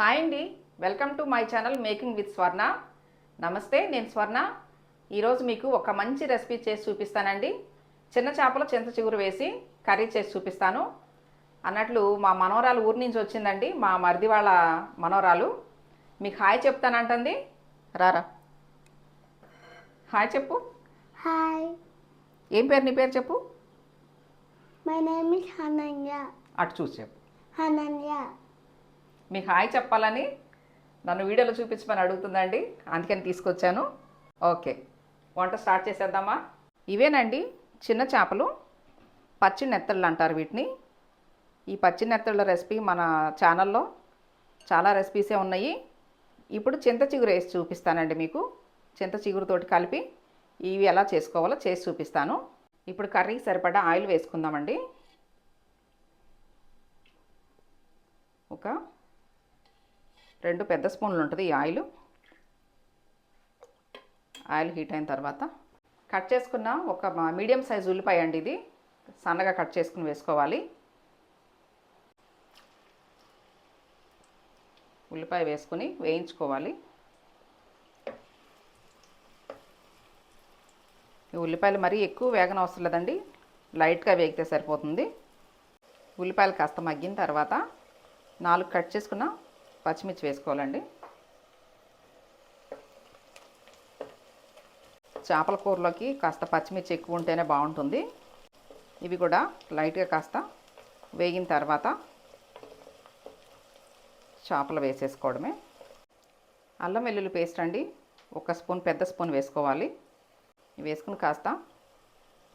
Hi అండి. Welcome to my channel making with Swarna. నమస్తే నేను స్వర్ణ. ఈరోజు మీకు ఒక మంచి రెసిపీ చేసి చూపిస్తానండి. చిన్న చేపలు చింత చిగురు వేసి కర్రీ చేసి చూపిస్తాను. అన్నట్లు మా మనవరాలు ఊరి నుంచి వచ్చిందండి మా మరిది వాళ్ళ మనవరాలు. మీకు హాయ్ చెప్తానంటుంది. రారా. హాయ్ చెప్పు. Hi, ఏం పేరు నీ పేరు చెప్పు. my name is Hananya. అటు చూసి చెప్పు. Hananya. మీకు హాయ్ చెప్పాలని నన్ను వీడియోలో చూపించమని అడుగుతుందండి. అందుకని తీసుకొచ్చాను. ఓకే. వంట స్టార్ట్ చేసేద్దామా? ఇవేనండి చిన్న చేపలు పచ్చి నెత్తళ్ళు అంటారు వీటిని. ఈ పచ్చి నెత్తళ్ళ రెసిపీ మన ఛానల్లో చాలా రెసిపీసే ఉన్నాయి. ఇప్పుడు చింత చిగురు వేసి చూపిస్తానండి మీకు. చింత చిగురుతోటి కలిపి ఇవి ఎలా చేసుకోవాలో చేసి చూపిస్తాను. ఇప్పుడు కర్రీకి సరిపడా ఆయిల్ వేసుకుందామండి. ఒక రెండు పెద్ద స్పూన్లు ఉంటుంది ఈ ఆయిల్. ఆయిల్ హీట్ అయిన తర్వాత కట్ చేసుకున్న ఒక మీడియం సైజ్ ఉల్లిపాయ అండి ఇది. సన్నగా కట్ చేసుకుని వేసుకోవాలి. ఉల్లిపాయ వేసుకుని వేయించుకోవాలి. ఈ ఉల్లిపాయలు మరీ ఎక్కువ వేగన అవసరం లేదండి. లైట్గా వేగితే సరిపోతుంది. ఉల్లిపాయలు కాస్త మగ్గిన తర్వాత నాలుగు కట్ చేసుకున్న పచ్చిమిర్చి వేసుకోవాలండి. చేపల కూరలోకి కాస్త పచ్చిమిర్చి ఎక్కువ ఉంటేనే బాగుంటుంది. ఇవి కూడా లైట్గా కాస్త వేగిన తర్వాత చేపలు వేసేసుకోవడమే. అల్లం వెల్లుల్లి పేస్ట్ అండి ఒక స్పూన్ పెద్ద స్పూన్ వేసుకోవాలి. వేసుకుని కాస్త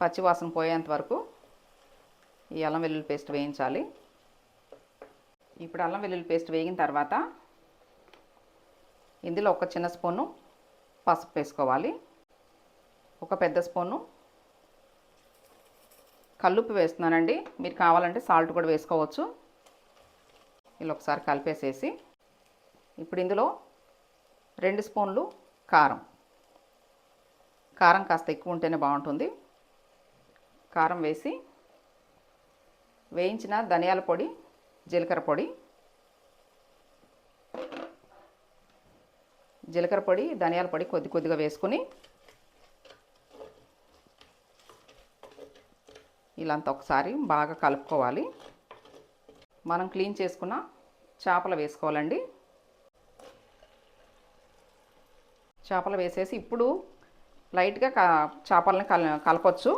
పచ్చివాసన పోయేంత వరకు ఈ అల్లం వెల్లుల్లి పేస్ట్ వేయించాలి. ఇప్పుడు అల్లం వెల్లుల్లి పేస్ట్ వేగిన తర్వాత ఇందులో ఒక చిన్న స్పూను పసుపు వేసుకోవాలి. ఒక పెద్ద స్పూను కల్లుప్పు వేస్తున్నానండి. మీరు కావాలంటే సాల్ట్ కూడా వేసుకోవచ్చు. ఇలా ఒకసారి కలిపేసేసి ఇప్పుడు ఇందులో రెండు స్పూన్లు కారం. కారం కాస్త ఎక్కువ ఉంటేనే బాగుంటుంది. కారం వేసి వేయించిన ధనియాల పొడి జీలకర్ర పొడి. జీలకర్ర పొడి ధనియాల పొడి కొద్ది కొద్దిగా వేసుకుని ఇలాంత ఒకసారి బాగా కలుపుకోవాలి. మనం క్లీన్ చేసుకున్న చేపలు వేసుకోవాలండి. చేపలు వేసేసి ఇప్పుడు లైట్గా క చేపలని కల కలపచ్చు.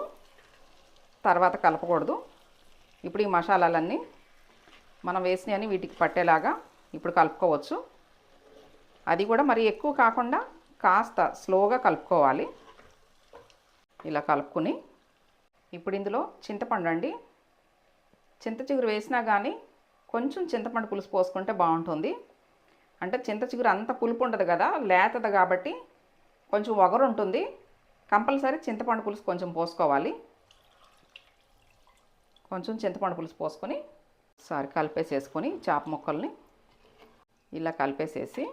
తర్వాత కలపకూడదు. ఇప్పుడు ఈ మసాలాలన్నీ మనం వేసినవన్నీ వీటికి పట్టేలాగా ఇప్పుడు కలుపుకోవచ్చు. అది కూడా మరి ఎక్కువ కాకుండా కాస్త స్లోగా కలుపుకోవాలి. ఇలా కలుపుకుని ఇప్పుడు ఇందులో చింతపండు అండి. చింత చిగురు వేసినా కానీ కొంచెం చింతపండు పులుసు పోసుకుంటే బాగుంటుంది. అంటే చింత చిగురు అంత పులుపు ఉండదు కదా లేతది కాబట్టి కొంచెం ఒగరు ఉంటుంది. కంపల్సరీ చింతపండు పులుసు కొంచెం పోసుకోవాలి. కొంచెం చింతపండు పులుసు పోసుకొని సారి కలిపేసేసుకొని చేప ముక్కల్ని ఇలా కలిపేసేసి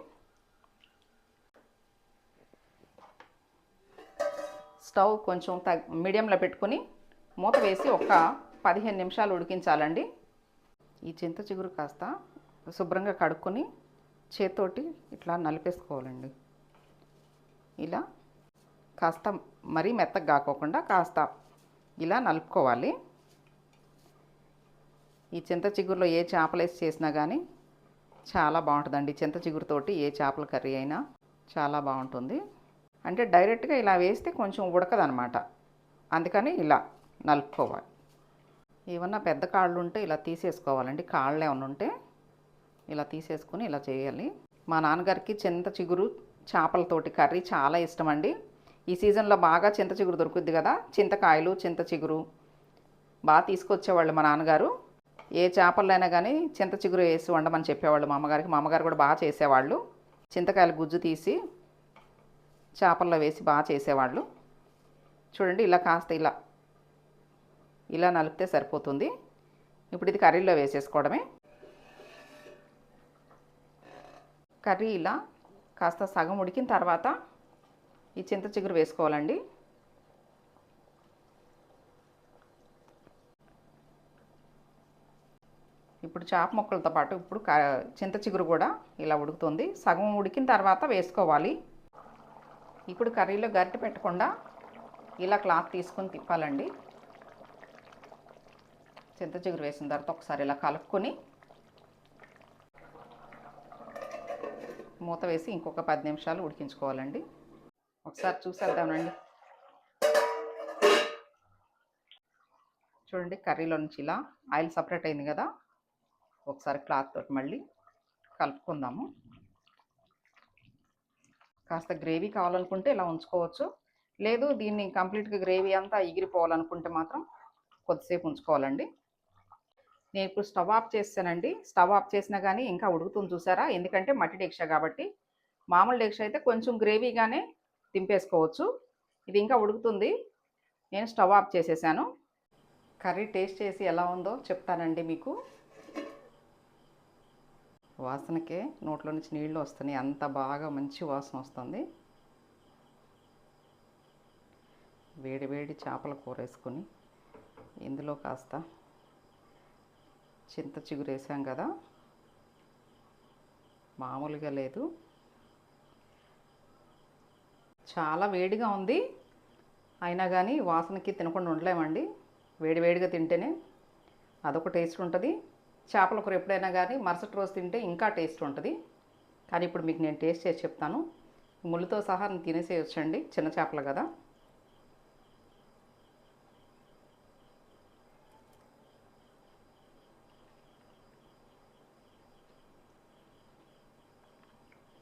స్టవ్ కొంచెం తగ్ మీడియంలో పెట్టుకొని మూత వేసి ఒక పదిహేను నిమిషాలు ఉడికించాలండి. ఈ చింత చిగురు కాస్త శుభ్రంగా కడుక్కొని చేత్తోటి ఇట్లా నలిపేసుకోవాలండి. ఇలా కాస్త మరీ మెత్తగా కాకోకుండా కాస్త ఇలా నలుపుకోవాలి. ఈ చింత చిగురులో ఏ చేపలేసి చేసినా కానీ చాలా బాగుంటుందండి. చింత చిగురుతోటి ఏ చేపల కర్రీ అయినా చాలా బాగుంటుంది. అంటే డైరెక్ట్గా ఇలా వేస్తే కొంచెం ఉడకదనమాట అందుకని ఇలా నలుపుకోవాలి. ఏమన్నా పెద్ద కాళ్ళు ఉంటే ఇలా తీసేసుకోవాలండి. కాళ్ళు ఏమైనా ఉంటే ఇలా తీసేసుకుని ఇలా చేయాలి. మా నాన్నగారికి చింత చిగురు చేపలతోటి కర్రీ చాలా ఇష్టం అండి ఈ సీజన్లో బాగా చింత చిగురు దొరుకుద్ది కదా. చింతకాయలు చింత చిగురు బాగా తీసుకొచ్చేవాళ్ళు మా నాన్నగారు. ఏ చేపలైనా కానీ చింత చిగురు వేసి వండమని చెప్పేవాళ్ళు మా అమ్మగారికి మా అమ్మగారు కూడా బాగా చేసేవాళ్ళు. చింతకాయల గుజ్జు తీసి చేపల్లో వేసి బాగా చేసేవాళ్ళు. చూడండి ఇలా కాస్త ఇలా ఇలా నలిపితే సరిపోతుంది. ఇప్పుడు ఇది కర్రీలో వేసేసుకోవడమే. కర్రీ ఇలా కాస్త సగం ఉడికిన తర్వాత ఈ చింత చిగురు వేసుకోవాలండి. ఇప్పుడు చేప ముక్కలతో పాటు ఇప్పుడు క- చింత చిగురు కూడా ఇలా ఉడుకుతుంది. సగం ఉడికిన తర్వాత వేసుకోవాలి. ఇప్పుడు కర్రీలో గరిటె పెట్టకుండా ఇలా క్లాత్ తీసుకొని తిప్పాలండి. చింత చిగురు వేసిన తర్వాత ఒకసారి ఇలా కలుపుకొని మూత వేసి ఇంకొక పది నిమిషాలు ఉడికించుకోవాలండి. ఒకసారి చూసేద్దామండి చూడండి కర్రీలో నుంచి ఇలా ఆయిల్ సపరేట్ అయింది కదా. ఒకసారి క్లాత్ తోటి మళ్ళీ కలుపుకుందాము. కాస్త గ్రేవీ కావాలనుకుంటే ఇలా ఉంచుకోవచ్చు. లేదు దీన్ని కంప్లీట్గా గ్రేవీ అంతా ఎగిరిపోవాలనుకుంటే మాత్రం కొద్దిసేపు ఉంచుకోవాలండి. నేను ఇప్పుడు స్టవ్ ఆఫ్ చేస్తానండి. స్టవ్ ఆఫ్ చేసినా కానీ ఇంకా ఉడుకుతుంది చూసారా? ఎందుకంటే మట్టి డెక్ష కాబట్టి. మామూలు డెక్ష అయితే కొంచెం గ్రేవీగానే దింపేసుకోవచ్చు. ఇది ఇంకా ఉడుకుతుంది. నేను స్టవ్ ఆఫ్ చేసేసాను. కర్రీ టేస్ట్ చేసి ఎలా ఉందో చెప్తానండి మీకు. వాసనకే నోట్లో నుంచి నీళ్ళు వస్తున్నాయి. అంత బాగా మంచి వాసన వస్తుంది. వేడి వేడి చేపల కూర వేసుకొని ఇందులో కాస్త చింత చిగురు వేసాం కదా. మామూలుగా లేదు. చాలా వేడిగా ఉంది. అయినా కానీ వాసనకి తినకుండా ఉండలేమండి. వేడి వేడిగా తింటేనే అదొక టేస్ట్ ఉంటుంది. చేపల కూర ఎప్పుడైనా కానీ మరుసటి రోజు తింటే ఇంకా టేస్ట్ ఉంటుంది. కానీ ఇప్పుడు మీకు నేను టేస్ట్ చేసి చెప్తాను. ముళ్ళుతో సహా తినేసేయొచ్చండి. చిన్న చేపలు కదా.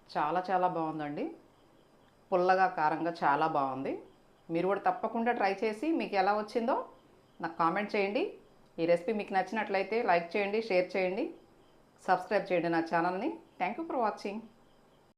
చాలా చాలా బాగుందండి. పుల్లగా కారంగా చాలా బాగుంది. మీరు కూడా తప్పకుండా ట్రై చేసి మీకు ఎలా వచ్చిందో నాకు కామెంట్ చేయండి. ఈ రెసిపీ మీకు నచ్చినట్లయితే లైక్ చేయండి షేర్ చేయండి సబ్స్క్రైబ్ చేయండి నా ఛానల్ని. Thank you for watching